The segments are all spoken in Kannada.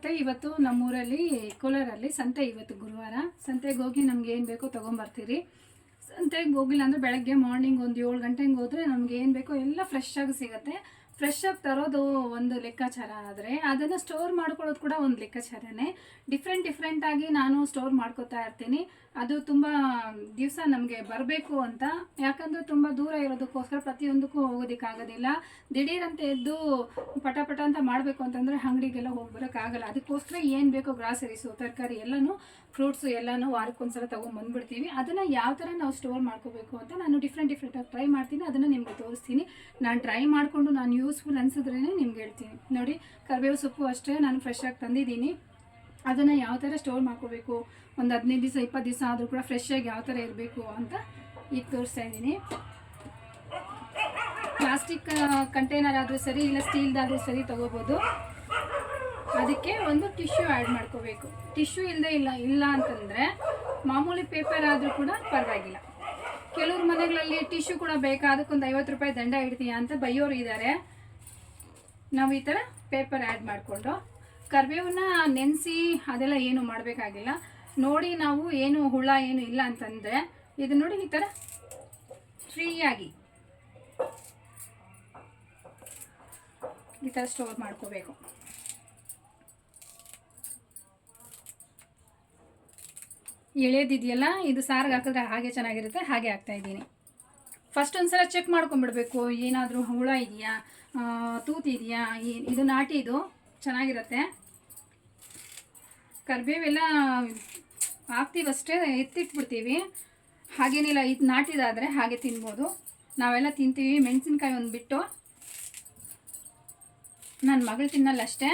ಮತ್ತೆ ಇವತ್ತು ನಮ್ಮೂರಲ್ಲಿ ಕೋಲಾರಲ್ಲಿ ಸಂತೆ ಇವತ್ತು ಗುರುವಾರ. ಸಂತೆಗೆ ಹೋಗಿ ನಮ್ಗೆ ಏನು ಬೇಕೋ ತೊಗೊಂಬರ್ತೀರಿ. ಸಂತೆಗೆ ಹೋಗಿಲ್ಲ ಅಂದರೆ ಬೆಳಗ್ಗೆ ಮಾರ್ನಿಂಗ್ ಒಂದು ಏಳು ಗಂಟೆಗೆ ಹೋದರೆ ನಮ್ಗೆ ಏನು ಬೇಕೋ ಎಲ್ಲ ಫ್ರೆಶ್ ಆಗಿ ಸಿಗುತ್ತೆ. ಫ್ರೆಶ್ ಆಗಿ ತರೋದು ಒಂದು ಲೆಕ್ಕಾಚಾರ ಆದರೆ ಅದನ್ನು ಸ್ಟೋರ್ ಮಾಡ್ಕೊಳ್ಳೋದು ಕೂಡ ಒಂದು ಲೆಕ್ಕಾಚಾರನೇ. ಡಿಫ್ರೆಂಟ್ ಡಿಫ್ರೆಂಟಾಗಿ ನಾನು ಸ್ಟೋರ್ ಮಾಡ್ಕೋತಾ ಇರ್ತೀನಿ. ಅದು ತುಂಬ ದಿವಸ ನಮಗೆ ಬರಬೇಕು ಅಂತ. ಯಾಕಂದರೆ ತುಂಬ ದೂರ ಇರೋದಕ್ಕೋಸ್ಕರ ಪ್ರತಿಯೊಂದಕ್ಕೂ ಹೋಗೋದಕ್ಕಾಗೋದಿಲ್ಲ ದಿಢೀರಂತೆ ಎದ್ದು ಪಟ ಪಟ ಅಂತ ಮಾಡಬೇಕು ಅಂತಂದರೆ ಅಂಗಡಿಗೆಲ್ಲ ಹೋಗಿ ಬರೋಕ್ಕಾಗಲ್ಲ ಅದಕ್ಕೋಸ್ಕರ ಏನು ಬೇಕೋ ಗ್ರಾಸರೀಸು ತರಕಾರಿ ಎಲ್ಲನೂ ಫ್ರೂಟ್ಸು ಎಲ್ಲನೂ ವಾರಕ್ಕೊಂದ್ಸಲ ತೊಗೊಂಬಂದ್ಬಿಡ್ತೀವಿ ಅದನ್ನು ಯಾವ ಥರ ನಾವು ಸ್ಟೋರ್ ಮಾಡ್ಕೋಬೇಕು ಅಂತ ನಾನು ಡಿಫ್ರೆಂಟ್ ಡಿಫ್ರೆಂಟಾಗಿ ಟ್ರೈ ಮಾಡ್ತೀನಿ. ಅದನ್ನು ನಿಮಗೆ ತೋರಿಸ್ತೀನಿ. ನಾನು ಟ್ರೈ ಮಾಡಿಕೊಂಡು ನಾನು ಯೂಸ್ಫುಲ್ ಅನಿಸಿದ್ರೇ ನಿಮ್ಗೆ ಹೇಳ್ತೀನಿ. ನೋಡಿ, ಕರಿಬೇವು ಸೊಪ್ಪು ಅಷ್ಟೇ ನಾನು ಫ್ರೆಶ್ ಆಗಿ ತಂದಿದ್ದೀನಿ. ಅದನ್ನು ಯಾವ ಥರ ಸ್ಟೋರ್ ಮಾಡ್ಕೋಬೇಕು? ಒಂದು ಹದಿನೈದು ದಿವಸ ಇಪ್ಪತ್ತು ದಿವಸ ಆದರೂ ಕೂಡ ಫ್ರೆಶ್ ಆಗಿ ಯಾವ ಥರ ಇರಬೇಕು ಅಂತ ಈಗ ತೋರಿಸ್ತಾ ಇದ್ದೀನಿ. ಪ್ಲಾಸ್ಟಿಕ್ ಕಂಟೈನರ್ ಆದರೂ ಸರಿ, ಇಲ್ಲ ಸ್ಟೀಲ್ದಾದರೂ ಸರಿ ತೊಗೋಬೋದು. ಅದಕ್ಕೆ ಒಂದು ಟಿಶ್ಯೂ ಆ್ಯಡ್ ಮಾಡ್ಕೋಬೇಕು. ಟಿಶ್ಯೂ ಇಲ್ಲದೆ ಇಲ್ಲ ಇಲ್ಲ ಅಂತಂದರೆ ಮಾಮೂಲಿ ಪೇಪರ್ ಆದರೂ ಕೂಡ ಪರವಾಗಿಲ್ಲ. ಕೆಲವ್ರ ಮನೆಗಳಲ್ಲಿ ಟಿಶ್ಯೂ ಕೂಡ ಬೇಕಾ? ಅದಕ್ಕೊಂದು ಐವತ್ತು ರೂಪಾಯಿ ದಂಡ ಇಡ್ತೀಯಾ ಅಂತ ಬೈಯೋರು ಇದ್ದಾರೆ ನಾವು ಈ ಥರ ಪೇಪರ್ ಆ್ಯಡ್ ಮಾಡಿಕೊಂಡು ಕರಿಬೇವನ್ನ ನೆನೆಸಿ ಅದೆಲ್ಲ ಏನು ಮಾಡಬೇಕಾಗಿಲ್ಲ. ನೋಡಿ ನಾವು ಏನು ಹುಳ ಏನು ಇಲ್ಲ ಅಂತಂದರೆ ಇದು ನೋಡಿ ಈ ಥರ ಫ್ರೀಯಾಗಿ ಈ ಥರ ಸ್ಟೋರ್ ಮಾಡ್ಕೋಬೇಕು. ಎಳೆದಿದೆಯಲ್ಲ, ಇದು ಸಾರಿಗೆ ಹಾಕಿದ್ರೆ ಹಾಗೆ ಚೆನ್ನಾಗಿರುತ್ತೆ, ಹಾಗೆ ಹಾಕ್ತಾ ಇದ್ದೀನಿ. ಫಸ್ಟ್ ಒಂದ್ಸಲ ಚೆಕ್ ಮಾಡ್ಕೊಂಡ್ಬಿಡ್ಬೇಕು, ಏನಾದರೂ ಹುಳ ಇದೆಯಾ? ತೂತು ಇದೆಯಾ ಇದು ನಾಟಿ ಇದು. ಚೆನ್ನಾಗಿರುತ್ತೆ. ಕರಿಬೇವೆಲ್ಲ ಹಾಕ್ತೀವಷ್ಟೇ ಎತ್ತಿಟ್ಬಿಡ್ತೀವಿ. ಹಾಗೇನಿಲ್ಲ, ಇದು ನಾಟಿದಾದರೆ ಹಾಗೆ ತಿನ್ಬೋದು. ನಾವೆಲ್ಲ ತಿಂತೀವಿ, ಮೆಣಸಿನ್ಕಾಯಿ ಒಂದು ಬಿಟ್ಟು. ನನ್ನ ಮಗಳು ತಿನ್ನಲ್ಲ ಅಷ್ಟೇ.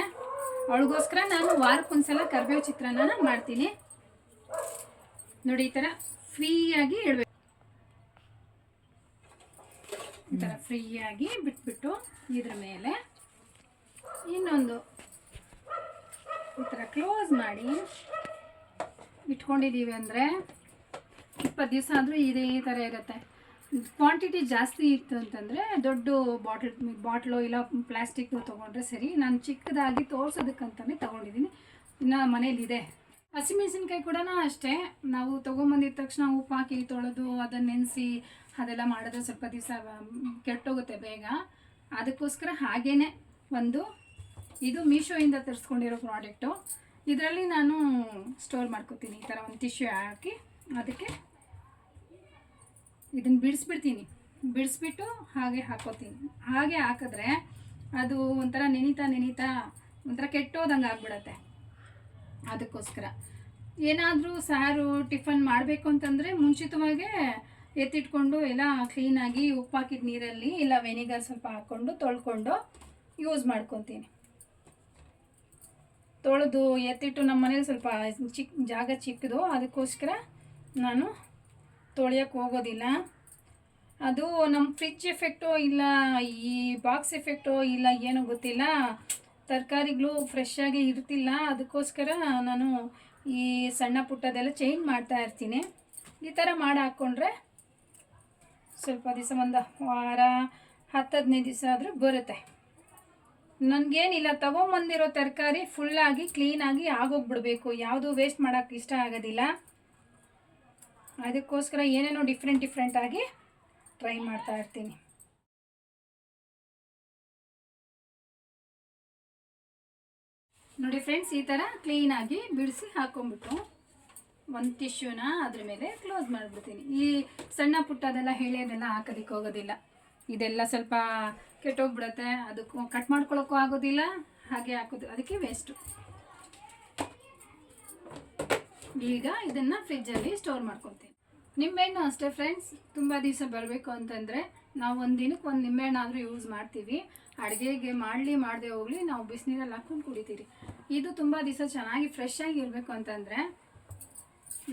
ಅವಳಿಗೋಸ್ಕರ ನಾನು ವಾರಕ್ಕೊಂದ್ಸಲ ಕರಿಬೇವು ಚಿತ್ರಾನ್ನ ಮಾಡ್ತೀನಿ. ನೋಡಿ, ಈ ಥರ ಫ್ರೀಯಾಗಿ ಇಡಬೇಕು ಈ ಥರ ಫ್ರೀಯಾಗಿ ಬಿಟ್ಬಿಟ್ಟು ಇದ್ರ ಮೇಲೆ ಇನ್ನೊಂದು ಈ ಥರ ಕ್ಲೋಸ್ ಮಾಡಿ ಇಟ್ಕೊಂಡಿದ್ದೀವಿ ಅಂದರೆ ಇಪ್ಪತ್ತು ದಿವಸ ಆದರೂ ಇದೇ ಥರ ಇರುತ್ತೆ. ಕ್ವಾಂಟಿಟಿ ಜಾಸ್ತಿ ಇತ್ತು ಅಂತಂದರೆ ದೊಡ್ಡ ಬಾಟಲ್ ಬಾಟ್ಲು ಇಲ್ಲ ಪ್ಲಾಸ್ಟಿಕ್ ತೊಗೊಂಡ್ರೆ ಸರಿ. ನಾನು ಚಿಕ್ಕದಾಗಿ ತೋರ್ಸೋದಕ್ಕಂತಲೇ ತೊಗೊಂಡಿದ್ದೀನಿ. ಇನ್ನು ಮನೇಲಿದೆ ಹಸಿಮೆಣಸಿನ್ಕಾಯಿ ಕೂಡ ಅಷ್ಟೇ. ನಾವು ತೊಗೊಂಬಂದಿದ ತಕ್ಷಣ ಉಪ್ಪು ಹಾಕಿ ತೊಳೆದು ಅದನ್ನು ನೆನೆಸಿ ಅದೆಲ್ಲ ಮಾಡಿದ್ರೆ ಸ್ವಲ್ಪ ದಿವಸ ಕೆಟ್ಟೋಗುತ್ತೆ ಬೇಗ. ಅದಕ್ಕೋಸ್ಕರ ಹಾಗೇ ಒಂದು, ಇದು ಮೀಶೋಯಿಂದ ತರಿಸ್ಕೊಂಡಿರೋ ಪ್ರಾಡಕ್ಟು. ಇದರಲ್ಲಿ ನಾನು ಸ್ಟೋರ್ ಮಾಡ್ಕೋತೀನಿ, ಈ ಥರ ಒಂದು ಟಿಶ್ಯೂ ಹಾಕಿ ಅದಕ್ಕೆ ಇದನ್ನು ಬಿಡಿಸ್ಬಿಡ್ತೀನಿ. ಬಿಡಿಸ್ಬಿಟ್ಟು ಹಾಗೆ ಹಾಕೋತೀನಿ ಹಾಗೆ ಹಾಕಿದ್ರೆ ಅದು ಒಂಥರ ನೆನೀತಾ ನೆನೀತಾ ಒಂಥರ ಕೆಟ್ಟೋದಂಗೆ ಆಗ್ಬಿಡತ್ತೆ. ಅದಕ್ಕೋಸ್ಕರ. ಏನಾದರೂ ಸಾರು, ಟಿಫನ್ ಮಾಡಬೇಕು ಅಂತಂದರೆ ಮುಂಚಿತವಾಗೇ ಎತ್ತಿಟ್ಕೊಂಡು ಎಲ್ಲ ಕ್ಲೀನಾಗಿ ಉಪ್ಪು ಹಾಕಿದ ನೀರಲ್ಲಿ ಇಲ್ಲ ವೆನಿಗರ್ ಸ್ವಲ್ಪ ಹಾಕ್ಕೊಂಡು ತೊಳ್ಕೊಂಡು ಯೂಸ್ ಮಾಡ್ಕೊತೀನಿ. ತೊಳೆದು ಎತ್ತಿಟ್ಟು ನಮ್ಮ ಮನೇಲಿ ಸ್ವಲ್ಪ ಚಿಕ್ಕ ಜಾಗ ಚಿಕ್ಕದು ಅದಕ್ಕೋಸ್ಕರ ನಾನು ತೊಳೆಯೋಕ್ಕೆ ಹೋಗೋದಿಲ್ಲ. ಅದು ನಮ್ಮ ಫ್ರಿಜ್ ಎಫೆಕ್ಟೋ ಇಲ್ಲ, ಈ ಬಾಕ್ಸ್ ಎಫೆಕ್ಟೋ ಇಲ್ಲ, ಏನೋ ಗೊತ್ತಿಲ್ಲ. ತರಕಾರಿಗಳು ಫ್ರೆಶ್ ಆಗಿ ಇರ್ತಿಲ್ಲ, ಅದಕ್ಕೋಸ್ಕರ ನಾನು ಈ ಸಣ್ಣ ಪುಟ್ಟದೆಲ್ಲ ಚೇಂಜ್ ಮಾಡ್ತಾ ಇರ್ತೀನಿ. ಈ ಥರ ಮಾಡಿ ಹಾಕ್ಕೊಂಡ್ರೆ ಸ್ವಲ್ಪ ದಿವಸ ಒಂದು ವಾರ ಹತ್ತು ಹದಿನೈದು ದಿವಸ ಆದರೂ ಬರುತ್ತೆ. ನನಗೇನಿಲ್ಲ, ತೊಗೊಂಬಂದಿರೋ ತರಕಾರಿ ಫುಲ್ಲಾಗಿ ಕ್ಲೀನಾಗಿ ಆಗೋಗ್ಬಿಡ್ಬೇಕು. ಯಾವುದು ವೇಸ್ಟ್ ಮಾಡೋಕ್ಕೆ ಇಷ್ಟ ಆಗೋದಿಲ್ಲ. ಅದಕ್ಕೋಸ್ಕರ ಏನೇನೋ ಡಿಫ್ರೆಂಟ್ ಡಿಫ್ರೆಂಟಾಗಿ ಟ್ರೈ ಮಾಡ್ತಾ ಇರ್ತೀನಿ. ನೋಡಿ ಫ್ರೆಂಡ್ಸ್ ಈ ಥರ ಕ್ಲೀನಾಗಿ ಬಿಡಿಸಿ ಹಾಕೊಂಡ್ಬಿಟ್ಟು. ಒಂದು ಟಿಶ್ಯೂನ ಅದ್ರ ಮೇಲೆ ಕ್ಲೋಸ್ ಮಾಡಿಬಿಡ್ತೀನಿ. ಈ ಸಣ್ಣ ಪುಟ್ಟದೆಲ್ಲ ಅದೆಲ್ಲ ಹಾಕೋದಿಕ್ಕೆ ಹೋಗೋದಿಲ್ಲ. ಇದೆಲ್ಲ ಸ್ವಲ್ಪ ಕೆಟ್ಟೋಗ್ಬಿಡತ್ತೆ. ಅದಕ್ಕೂ ಕಟ್ ಮಾಡ್ಕೊಳ್ಳೋಕ್ಕೂ ಆಗೋದಿಲ್ಲ. ಹಾಗೆ ಹಾಕೋದು. ಅದಕ್ಕೆ ವೇಸ್ಟು ಈಗ ಇದನ್ನು ಫ್ರಿಜ್ಜಲ್ಲಿ ಸ್ಟೋರ್ ಮಾಡ್ಕೊತೀನಿ ನಿಂಬೆಹಣ್ಣು ಅಷ್ಟೇ ಫ್ರೆಂಡ್ಸ್ ತುಂಬ ದಿವಸ ಬರಬೇಕು ಅಂತಂದರೆ ನಾವು ಒಂದು ದಿನಕ್ಕೆ ಒಂದು ನಿಂಬೆಹಣ್ಣು ಆದರೂ ಯೂಸ್ ಮಾಡ್ತೀವಿ. ಅಡುಗೆಗೆ ಮಾಡಲಿ ಮಾಡದೆ ಹೋಗಲಿ, ನಾವು ಬಿಸಿನೀರಲ್ಲಿ ಹಾಕ್ಕೊಂಡು ಕುಡಿತೀರಿ. ಇದು ತುಂಬ ದಿವಸ ಚೆನ್ನಾಗಿ ಫ್ರೆಶ್ ಆಗಿ ಇರಬೇಕು ಅಂತಂದರೆ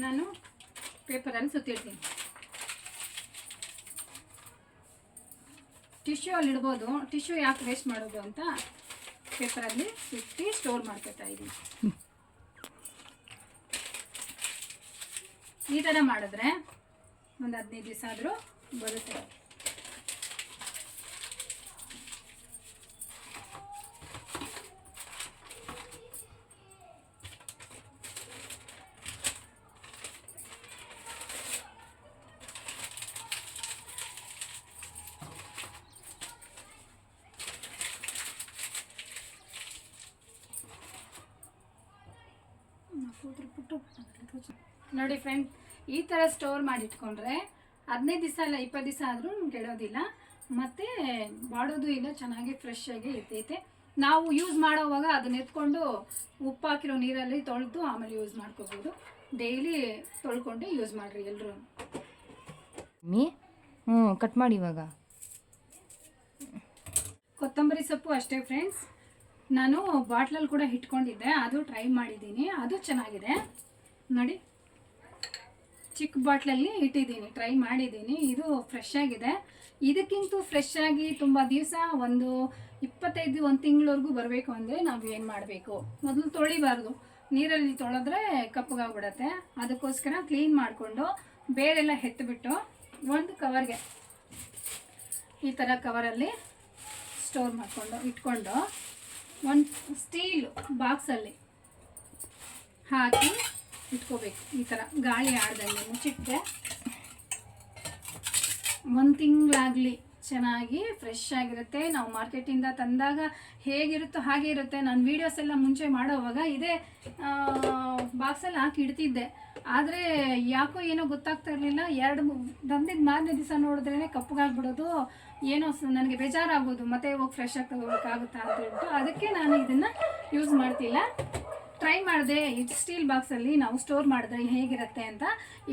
ನಾನು ಪೇಪರನ್ನು ಸುತ್ತಿಡ್ತೀನಿ ಟಿಶ್ಯೂ ಅಲ್ಲಿ ಇಡ್ಬೋದು. ಟಿಶ್ಯೂ ಯಾಕೆ ವೇಸ್ಟ್ ಮಾಡೋದು ಅಂತ ಪೇಪರಲ್ಲಿ ಸುತ್ತಿ ಸ್ಟೋರ್ ಮಾಡ್ಕೊತಾ ಇದ್ದೀನಿ. ಈ ಥರ ಮಾಡಿದ್ರೆ ಒಂದು ಹದಿನೈದು ದಿವಸ ಆದರೂ ಬರುತ್ತೆ. ಉದ್ರುಬಿಟ್ಟು ನೋಡಿ ಫ್ರೆಂಡ್ ಈ ಥರ ಸ್ಟೋರ್ ಮಾಡಿಟ್ಕೊಂಡ್ರೆ ಹದಿನೈದು ದಿವಸ ಇಲ್ಲ ಇಪ್ಪತ್ತು ದಿವಸ ಆದರೂ ಕೆಡೋದಿಲ್ಲ ಮತ್ತು ಬಾಡೋದು ಇಲ್ಲ ಚೆನ್ನಾಗಿ ಫ್ರೆಶ್ ಆಗಿ ಇರ್ತೈತೆ. ನಾವು ಯೂಸ್ ಮಾಡೋವಾಗ ಅದನ್ನ ಎತ್ಕೊಂಡು ಉಪ್ಪು ಹಾಕಿರೋ ನೀರಲ್ಲಿ ತೊಳೆದು ಆಮೇಲೆ ಯೂಸ್ ಮಾಡ್ಕೋಬೋದು. ಡೈಲಿ ತೊಳ್ಕೊಂಡು ಯೂಸ್ ಮಾಡಿರಿ ಎಲ್ಲರೂ ಮೀ ಹ್ಞೂ ಕಟ್ ಮಾಡಿ ಇವಾಗ. ಕೊತ್ತಂಬರಿ ಸೊಪ್ಪು ಅಷ್ಟೇ ಫ್ರೆಂಡ್ಸ್ ನಾನು ಬಾಟ್ಲಲ್ಲಿ ಕೂಡ ಇಟ್ಕೊಂಡಿದ್ದೆ. ಅದು ಟ್ರೈ ಮಾಡಿದ್ದೀನಿ. ಅದು ಚೆನ್ನಾಗಿದೆ. ನೋಡಿ. ಚಿಕ್ಕ ಬಾಟ್ಲಲ್ಲಿ ಇಟ್ಟಿದ್ದೀನಿ. ಟ್ರೈ ಮಾಡಿದ್ದೀನಿ. ಇದು ಫ್ರೆಶ್ ಆಗಿದೆ. ಇದಕ್ಕಿಂತ ಫ್ರೆಶ್ ಆಗಿ ತುಂಬ ದಿವಸ ಒಂದು ಇಪ್ಪತ್ತೈದು, ಒಂದು ತಿಂಗಳವರೆಗೂ ಬರಬೇಕು ಅಂದರೆ ನಾವು ಏನು ಮಾಡಬೇಕು? ಮೊದಲು ತೊಳಿಬಾರ್ದು. ನೀರಲ್ಲಿ ತೊಳೆದ್ರೆ ಕಪ್ಪಗಾಗ್ಬಿಡತ್ತೆ. ಅದಕ್ಕೋಸ್ಕರ ಕ್ಲೀನ್ ಮಾಡಿಕೊಂಡು ಬೇರೆಲ್ಲ ಎತ್ತಿಬಿಟ್ಟು ಒಂದು ಕವರ್ಗೆ ಈ ಥರ ಕವರಲ್ಲಿ ಸ್ಟೋರ್ ಮಾಡಿಕೊಂಡು ಇಟ್ಕೊಂಡು ಒಂದು ಸ್ಟೀಲ್ ಬಾಕ್ಸಲ್ಲಿ ಹಾಕಿ ಇಟ್ಕೋಬೇಕು. ಈ ಥರ ಗಾಳಿ ಆಡ್ದಂಗೆ ಮುಚ್ಚಿಟ್ಟೆ ಒಂದು ತಿಂಗಳಾಗಲಿ ಚೆನ್ನಾಗಿ ಫ್ರೆಶ್ ಆಗಿರುತ್ತೆ. ನಾವು ಮಾರ್ಕೆಟಿಂದ ತಂದಾಗ ಹೇಗಿರುತ್ತೋ ಹಾಗೆ ಇರುತ್ತೆ. ನಾನು ವೀಡಿಯೋಸ್ ಎಲ್ಲ ಮುಂಚೆ ಮಾಡೋವಾಗ ಇದೇ ಬಾಕ್ಸಲ್ಲಿ ಹಾಕಿ ಇಡ್ತಿದ್ದೆ. ಆದರೆ ಯಾಕೋ ಏನೋ ಗೊತ್ತಾಗ್ತಾ ಇರಲಿಲ್ಲ. ಎರಡು ತಂದಿದ್ದ ಮಾರನೇ ದಿವಸ ನೋಡಿದ್ರೇ ಕಪ್ಪಗಾಗ್ಬಿಡೋದು ಏನೋ ನನಗೆ ಬೇಜಾರಾಗೋದು. ಮತ್ತೆ ಹೋಗಿ ಫ್ರೆಶ್ ಆಗಿ ತಗೋಬೇಕಾಗುತ್ತಾ ಅಂತ ಹೇಳ್ಬಿಟ್ಟು ಅದಕ್ಕೆ ನಾನು ಇದನ್ನು ಯೂಸ್ ಮಾಡ್ತಿಲ್ಲ. ಟ್ರೈ ಮಾಡಿದೆ, ಇದು ಸ್ಟೀಲ್ ಬಾಕ್ಸಲ್ಲಿ ನಾವು ಸ್ಟೋರ್ ಮಾಡಿದ್ರೆ ಹೇಗಿರುತ್ತೆ ಅಂತ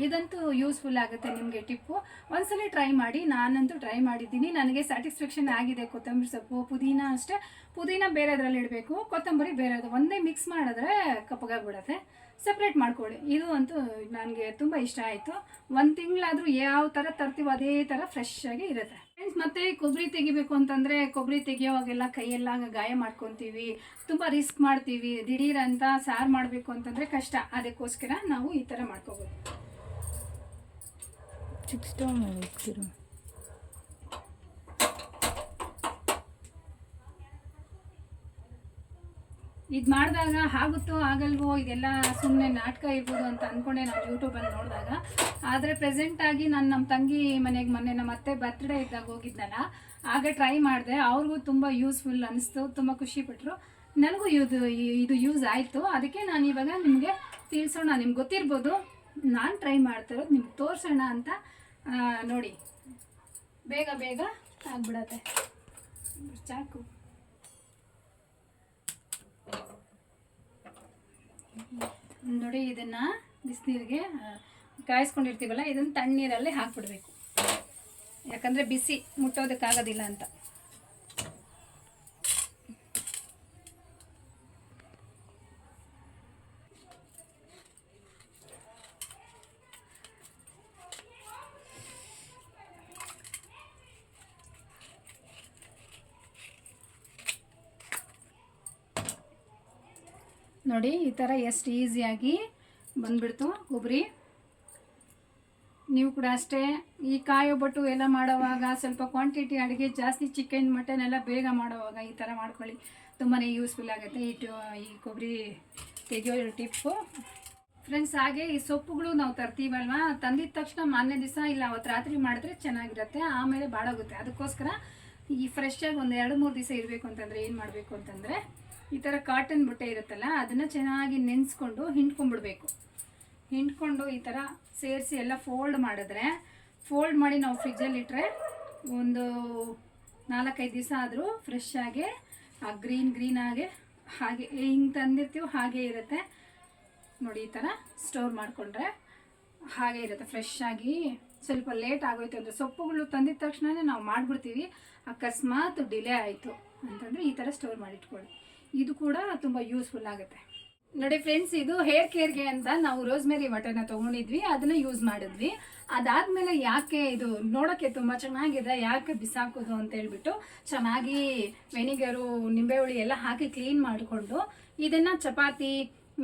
ಇದಂತೂ ಯೂಸ್ಫುಲ್ ಆಗುತ್ತೆ ನಿಮಗೆ ಟಿಪ್ಪು ಒಂದ್ಸಲ ಟ್ರೈ ಮಾಡಿ, ನಾನಂತೂ ಟ್ರೈ ಮಾಡಿದ್ದೀನಿ. ನನಗೆ ಸ್ಯಾಟಿಸ್ಫ್ಯಾಕ್ಷನ್ ಆಗಿದೆ ಕೊತ್ತಂಬರಿ ಸೊಪ್ಪು, ಪುದೀನ ಅಷ್ಟೇ. ಪುದೀನ ಬೇರೆದ್ರಲ್ಲಿ ಇಡಬೇಕು, ಕೊತ್ತಂಬರಿ ಬೇರೆದು. ಒಂದೇ ಮಿಕ್ಸ್ ಮಾಡಿದ್ರೆ ಕಪ್ಪಗಾಗ್ಬಿಡತ್ತೆ. ಸಪ್ರೇಟ್ ಮಾಡ್ಕೊಳ್ಳಿ. ಇದು ಅಂತೂ ನನಗೆ ತುಂಬ ಇಷ್ಟ ಆಯಿತು. ಒಂದು ತಿಂಗಳಾದರೂ ಯಾವ ಥರ ತರ್ತೀವೋ ಅದೇ ಥರ ಫ್ರೆಶ್ ಆಗಿ ಇರುತ್ತೆ. ಮತ್ತೆ ಕೊಬ್ಬರಿ ತೆಗಿಬೇಕು ಅಂತಂದರೆ ಕೊಬ್ಬರಿ ತೆಗಿಯೋವಾಗೆಲ್ಲ ಕೈಯೆಲ್ಲ ಗಾಯ ಮಾಡ್ಕೊತೀವಿ, ತುಂಬ ರಿಸ್ಕ್ ಮಾಡ್ತೀವಿ, ದಿಢೀರ್ ಅಂತ ಸಾರು ಮಾಡಬೇಕು ಅಂತಂದರೆ ಕಷ್ಟ. ಅದಕ್ಕೋಸ್ಕರ ನಾವು ಈ ಥರ ಮಾಡ್ಕೋಬೋದು ಚಿಕ್ಕ ಸ್ಟವ್ ಮಾಡಿ ಇಟ್ಟಿರು ಇದು ಮಾಡಿದಾಗ ಆಗುತ್ತೋ ಆಗಲ್ವೋ, ಇದೆಲ್ಲ ಸುಮ್ಮನೆ ನಾಟಕ ಇರ್ಬೋದು ಅಂತ ಅಂದ್ಕೊಂಡೆ ನಾವು ಯೂಟ್ಯೂಬಲ್ಲಿ ನೋಡಿದಾಗ. ಆದರೆ ಪ್ರೆಸೆಂಟಾಗಿ ನಾನು ನಮ್ಮ ತಂಗಿ ಮನೆಗೆ ಮೊನ್ನೆ ನಮ್ಮ ಅತ್ತೆ ಬರ್ತ್ಡೇ ಇದ್ದಾಗ ಹೋಗಿದ್ನಲ್ಲ, ಆಗ ಟ್ರೈ ಮಾಡಿದೆ. ಅವ್ರಿಗೂ ತುಂಬ ಯೂಸ್ಫುಲ್ ಅನಿಸ್ತು, ತುಂಬ ಖುಷಿಪಟ್ಟರು ನನಗೂ ಇದು ಇದು ಯೂಸ್ ಆಯಿತು. ಅದಕ್ಕೆ ನಾನು ಇವಾಗ ನಿಮಗೆ ತಿಳಿಸೋಣ, ನಿಮ್ಗೆ ಗೊತ್ತಿರ್ಬೋದು. ನಾನು ಟ್ರೈ ಮಾಡ್ತಿರೋದು ನಿಮ್ಗೆ ತೋರಿಸೋಣ ಅಂತ ನೋಡಿ. ಬೇಗ ಬೇಗ ಆಗ್ಬಿಡತ್ತೆ. ಚಾಕು. ನೋಡಿ ಇದನ್ನ ಬಿಸಿನೀರಿಗೆ ಕಾಯಿಸ್ಕೊಂಡಿರ್ತೀವಲ್ಲ ಇದನ್ನು ತಣ್ಣೀರಲ್ಲಿ ಹಾಕ್ಬಿಡ್ಬೇಕು. ಯಾಕಂದ್ರೆ ಬಿಸಿ ಮುಟ್ಟೋದಕ್ಕಾಗೋದಿಲ್ಲ ಅಂತ. ನೋಡಿ, ಈ ಥರ ಎಷ್ಟು ಈಸಿಯಾಗಿ ಬಂದ್ಬಿಡ್ತು ಕೊಬ್ಬರಿ ನೀವು ಕೂಡ ಅಷ್ಟೇ, ಈ ಕಾಯಿ ಒಬ್ಬಟ್ಟು ಎಲ್ಲ ಮಾಡೋವಾಗ ಸ್ವಲ್ಪ ಕ್ವಾಂಟಿಟಿ ಅಡುಗೆ, ಜಾಸ್ತಿ ಚಿಕನ್ ಮಟನ್ ಎಲ್ಲ ಬೇಗ ಮಾಡೋವಾಗ ಈ ಥರ ಮಾಡ್ಕೊಳ್ಳಿ. ತುಂಬಾ ಯೂಸ್ಫುಲ್ ಆಗುತ್ತೆ ಈ ಈ ಕೊಬ್ಬರಿ ತೆಗೆಯೋ ಟಿಪ್ಪು. ಫ್ರೆಂಡ್ಸ್ ಹಾಗೆ ಈ ಸೊಪ್ಪುಗಳು ನಾವು ತರ್ತೀವಲ್ವಾ? ತಂದಿದ ತಕ್ಷಣ ಮಾನ್ಯ ದಿವಸ ಇಲ್ಲ ಅವತ್ತು ರಾತ್ರಿ ಮಾಡಿದ್ರೆ ಚೆನ್ನಾಗಿರುತ್ತೆ, ಆಮೇಲೆ ಬಾಡೋಗುತ್ತೆ ಅದಕ್ಕೋಸ್ಕರ ಈ ಫ್ರೆಶ್ ಆಗಿ ಒಂದು ಎರಡು ಮೂರು ದಿವಸ ಇರಬೇಕು ಅಂತಂದರೆ ಏನು ಮಾಡಬೇಕು ಅಂತಂದರೆ ಈ ಥರ ಕಾಟನ್ ಬಟ್ಟೆ ಇರುತ್ತಲ್ಲ, ಅದನ್ನು ಚೆನ್ನಾಗಿ ನೆನೆಸ್ಕೊಂಡು ಹಿಂಡ್ಕೊಂಡ್ಬಿಡ್ಬೇಕು ಹಿಂಡ್ಕೊಂಡು ಈ ಥರ ಸೇರಿಸಿ ಎಲ್ಲ ಫೋಲ್ಡ್ ಮಾಡಿದ್ರೆ ಫೋಲ್ಡ್ ಮಾಡಿ ನಾವು ಫ್ರಿಜ್ಜಲ್ಲಿ ಇಟ್ಟರೆ ಒಂದು ನಾಲ್ಕೈದು ದಿವಸ ಆದರೂ ಫ್ರೆಶ್ ಆಗಿ, ಆ ಗ್ರೀನ್ ಗ್ರೀನ್ ಆಗಿ, ಹಾಗೆ ಹಿಂಗೆ ತಂದಿರ್ತೀವೋ ಹಾಗೆ ಇರುತ್ತೆ. ನೋಡಿ ಈ ಥರ ಸ್ಟೋರ್ ಮಾಡಿಕೊಂಡ್ರೆ ಹಾಗೆ ಇರುತ್ತೆ ಫ್ರೆಶ್ ಆಗಿ. ಸ್ವಲ್ಪ ಲೇಟ್ ಆಗೋಯ್ತು ಅಂದರೆ ಸೊಪ್ಪುಗಳು ತಂದಿದ ತಕ್ಷಣವೇ ನಾವು ಮಾಡಿಬಿಡ್ತೀವಿ. ಅಕಸ್ಮಾತ್ ಡಿಲೇ ಆಯಿತು ಅಂತಂದರೆ ಈ ಥರ ಸ್ಟೋರ್ ಮಾಡಿಟ್ಕೊಳ್ಳಿ. ಇದು ಕೂಡ ತುಂಬ ಯೂಸ್ಫುಲ್ ಆಗುತ್ತೆ. ನೋಡಿ ಫ್ರೆಂಡ್ಸ್ ಇದು ಹೇರ್ ಕೇರ್ಗೆ ಅಂತ ನಾವು ರೋಸ್ಮೆರಿ ವಾಟರ್ನ ತೊಗೊಂಡಿದ್ವಿ, ಅದನ್ನ ಯೂಸ್ ಮಾಡಿದ್ವಿ. ಅದಾದ್ಮೇಲೆ ಯಾಕೆ ಇದು ನೋಡೋಕ್ಕೆ ತುಂಬ ಚೆನ್ನಾಗಿದೆ, ಯಾಕೆ ಬಿಸಾಕೋದು ಅಂತ ಹೇಳ್ಬಿಟ್ಟು ಚೆನ್ನಾಗಿ ವೆನಿಗರು ನಿಂಬೆಹುಳಿ ಎಲ್ಲ ಹಾಕಿ ಕ್ಲೀನ್ ಮಾಡಿಕೊಂಡು ಇದನ್ನ ಚಪಾತಿ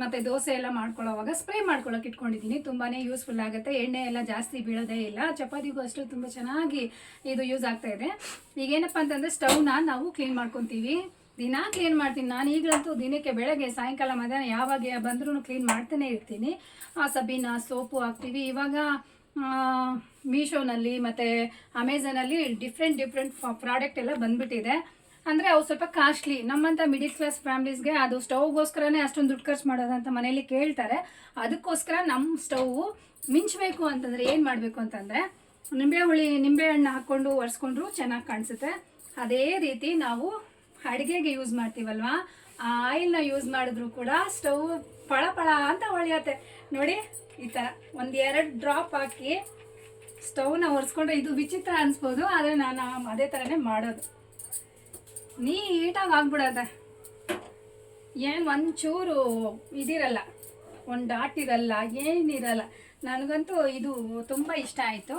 ಮತ್ತೆ ದೋಸೆ ಎಲ್ಲ ಮಾಡ್ಕೊಳ್ಳೋವಾಗ ಸ್ಪ್ರೇ ಮಾಡ್ಕೊಳ್ಳೋಕೆ ಇಟ್ಕೊಂಡಿದ್ದೀನಿ. ತುಂಬಾನೇ ಯೂಸ್ಫುಲ್ ಆಗುತ್ತೆ. ಎಣ್ಣೆ ಎಲ್ಲ ಜಾಸ್ತಿ ಬೀಳೋದೇ ಇಲ್ಲ. ಚಪಾತಿಗೂ ಅಷ್ಟು ತುಂಬ ಚೆನ್ನಾಗಿ ಇದು ಯೂಸ್ ಆಗ್ತಾ ಇದೆ. ಈಗೇನಪ್ಪ ಅಂತಂದ್ರೆ ಸ್ಟವ್ನ ನಾವು ಕ್ಲೀನ್ ಮಾಡ್ಕೊತೀವಿ. ದಿನ ಕ್ಲೀನ್ ಮಾಡ್ತೀನಿ? ನಾನು ಈಗಲಂತೂ ದಿನಕ್ಕೆ ಬೆಳಗ್ಗೆ, ಸಾಯಂಕಾಲ, ಮಧ್ಯಾಹ್ನ ಯಾವಾಗ ಬಂದ್ರೂ ಕ್ಲೀನ್ ಮಾಡ್ತಾನೆ ಇರ್ತೀನಿ. ಆ ಸಬೀನ, ಸೋಪು ಹಾಕ್ತೀವಿ. ಇವಾಗ ಮೀಶೋನಲ್ಲಿ ಮತ್ತು ಅಮೆಝಾನಲ್ಲಿ ಡಿಫ್ರೆಂಟ್ ಡಿಫ್ರೆಂಟ್ ಪ್ರಾಡಕ್ಟ್ ಎಲ್ಲ ಬಂದ್ಬಿಟ್ಟಿದೆ. ಅಂದರೆ ಅವು ಸ್ವಲ್ಪ ಕಾಸ್ಟ್ಲಿ ನಮ್ಮಂಥ ಮಿಡಿಲ್ ಕ್ಲಾಸ್ ಫ್ಯಾಮಿಲೀಸ್ಗೆ ಅದು ಸ್ಟೌಗೋಸ್ಕರನೇ ಅಷ್ಟೊಂದು ದುಡ್ಡು ಖರ್ಚು ಮಾಡೋದಂತ ಮನೇಲಿ ಕೇಳ್ತಾರೆ. ಅದಕ್ಕೋಸ್ಕರ ನಮ್ಮ ಸ್ಟವ್ ಮಿಂಚಬೇಕು ಅಂತಂದರೆ ಏನು ಮಾಡಬೇಕು ಅಂತಂದರೆ, ನಿಂಬೆ ಹುಳಿ, ನಿಂಬೆ ಹಣ್ಣು ಹಾಕ್ಕೊಂಡು ಒರೆಸ್ಕೊಂಡ್ರು ಚೆನ್ನಾಗಿ ಕಾಣಿಸುತ್ತೆ. ಅದೇ ರೀತಿ ನಾವು ಅಡುಗೆಗೆ ಯೂಸ್ ಮಾಡ್ತೀವಲ್ವಾ? ಆ ಆಯಿಲ್ನ ಯೂಸ್ ಮಾಡಿದ್ರು ಕೂಡ ಸ್ಟವ್ ಫಳ ಫಳ ಅಂತ ಹೊಳೆಯತ್ತೆ. ನೋಡಿ, ಈ ಥರ ಒಂದು ಎರಡು ಡ್ರಾಪ್ ಹಾಕಿ ಸ್ಟವ್ನ ಒರೆಸ್ಕೊಂಡ್ರೆ ಇದು ವಿಚಿತ್ರ ಅನಿಸ್ಬೋದು, ಆದರೆ ನಾನು ಅದೇ ಥರನೇ ಮಾಡೋದು. ನೀಟಾಗಿ ಆಗ್ಬಿಡತ್ತೆ. ಏನು ಒಂಚೂರು ಇದಿರಲ್ಲ, ಒಂದು ಡಾಟ್ ಇರಲ್ಲ, ಏನಿರಲ್ಲ. ನನಗಂತೂ ಇದು ತುಂಬ ಇಷ್ಟ ಆಯಿತು.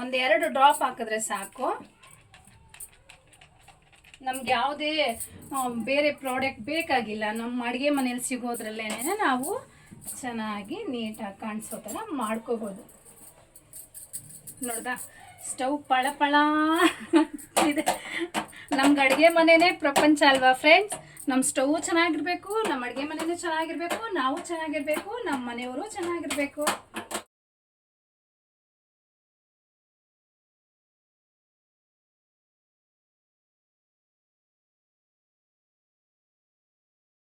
ಒಂದೆರಡು ಡ್ರಾಪ್ ಹಾಕಿದ್ರೆ ಸಾಕು. ನಮ್ಗೆ ಯಾವುದೇ ಬೇರೆ ಪ್ರಾಡಕ್ಟ್ ಬೇಕಾಗಿಲ್ಲ. ನಮ್ಮ ಅಡುಗೆ ಮನೇಲಿ ಸಿಗೋದ್ರಲ್ಲೇ ನಾವು ಚೆನ್ನಾಗಿ ನೀಟಾಗಿ ಕಾಣಿಸೋ ಥರ ಮಾಡ್ಕೋಬೋದು. ನೋಡ್ದಾ? ಸ್ಟವ್ ಪಳ ಪಳ ಇದೆ. ನಮ್ಗೆ ಅಡುಗೆ ಮನೆಯೇ ಪ್ರಪಂಚ ಅಲ್ವಾ ಫ್ರೆಂಡ್ಸ್ ನಮ್ಮ ಸ್ಟವ್ ಚೆನ್ನಾಗಿರ್ಬೇಕು ನಮ್ಮ ಅಡುಗೆ ಮನೆಯೂ ಚೆನ್ನಾಗಿರ್ಬೇಕು, ನಾವು ಚೆನ್ನಾಗಿರ್ಬೇಕು ನಮ್ಮ ಮನೆಯವರು ಚೆನ್ನಾಗಿರ್ಬೇಕು.